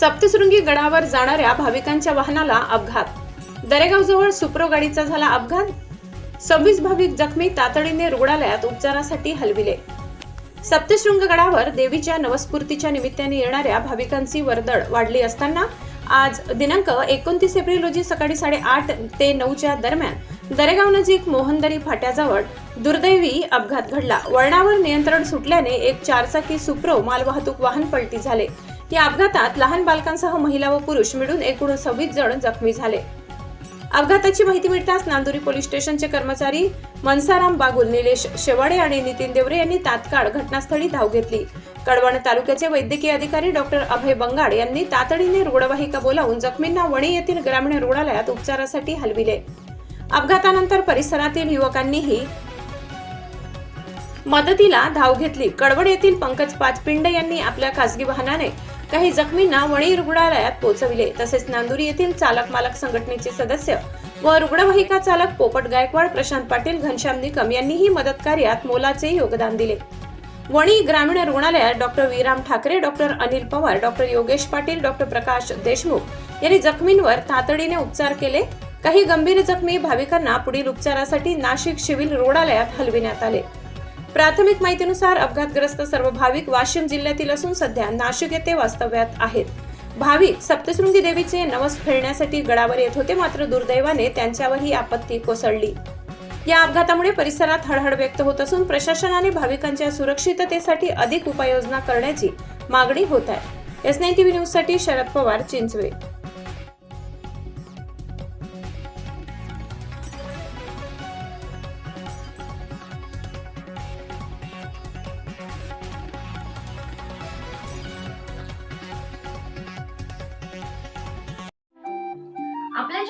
सप्तशृंगी गडावर जाणाऱ्या भाविकांच्या वाहनाला अपघात. दरेगावजवळ सुप्रो गाडीचा झाला अपघात. सव्वीस भाविक जखमी तातडीने रुग्णालयात उपचारासाठी हलविले. सप्तशृंग गडावर देवीच्या नवस्फूर्तीच्या निमित्ताने येणाऱ्या भाविकांची वर्दळ वाढली असताना आज दिनांक एकोणतीस एप्रिल रोजी सकाळी साडेआठ ते नऊच्या दरम्यान दरेगाव नजीक मोहनदरी फाट्याजवळ दुर्दैवी अपघात घडला. वळणावर नियंत्रण सुटल्याने एक चारचाकी सुप्रो मालवाहतूक वाहन पलटी झाले. या अपघातात लहान बालकांसह महिला व पुरुष मिळून एकूण सव्वीस जण जखमी झाले. अपघाताची माहिती मिळताच नांदुरी पोलीस स्टेशनचे कर्मचारी मनसाराम बागुल निलेश शेवाडे आणि नितीन देवरे यांनी तात्काळ घटनास्थळी धाव घेतली. कडवण तालुक्याचे वैद्यकीय अधिकारी डॉक्टर अभय बंगाड यांनी तातडीने रुग्णवाहिका बोलावून जखमींना वणी येथील ग्रामीण रुग्णालयात उपचारासाठी हलविले. अपघातानंतर परिसरातील युवकांनीही मदतीला धाव घेतली. कडवड येथील पंकज पाचपिंड यांनी आपल्या खासगी वाहनाने काही जखमींना वणी रुग्णालयात पोहोचविले. तसेच नांदुरी येथील चालक मालक संघटनेचे सदस्य व रुग्णवाहिका चालक पोपट गायकवाड प्रशांत पाटील घनश्याम निकम यांनीही मदत कार्यात मोलाचे योगदान दिले. वणी ग्रामीण रुग्णालयात doctor Viram Thackeray doctor Anil Pawar doctor Yogesh Patil doctor Prakash Deshmukh यांनी जखमींवर तातडीने उपचार केले. काही गंभीर जखमी भाविकांना पुढील उपचारासाठी नाशिक सिव्हिल रुग्णालयात हलविण्यात आले. प्राथमिक माहितीनुसार अपघातग्रस्त सर्व भाविक वाशिम जिल्ह्यातील असून सध्या नाशिक येथे वास्तव्यात आहेत. भाविक सप्तशृंगी देवीचे नवस फेडण्यासाठी गडावर येत होते मात्र दुर्दैवाने त्यांच्यावर ही आपत्ती कोसळली. या अपघातामुळे परिसरात हळहळ व्यक्त होत असून प्रशासनाने भाविकांच्या सुरक्षिततेसाठी अधिक उपाययोजना करण्याची मागणी होत आहे. एस नाईन टीव्ही न्यूजसाठी शरद पवार चिंचवे.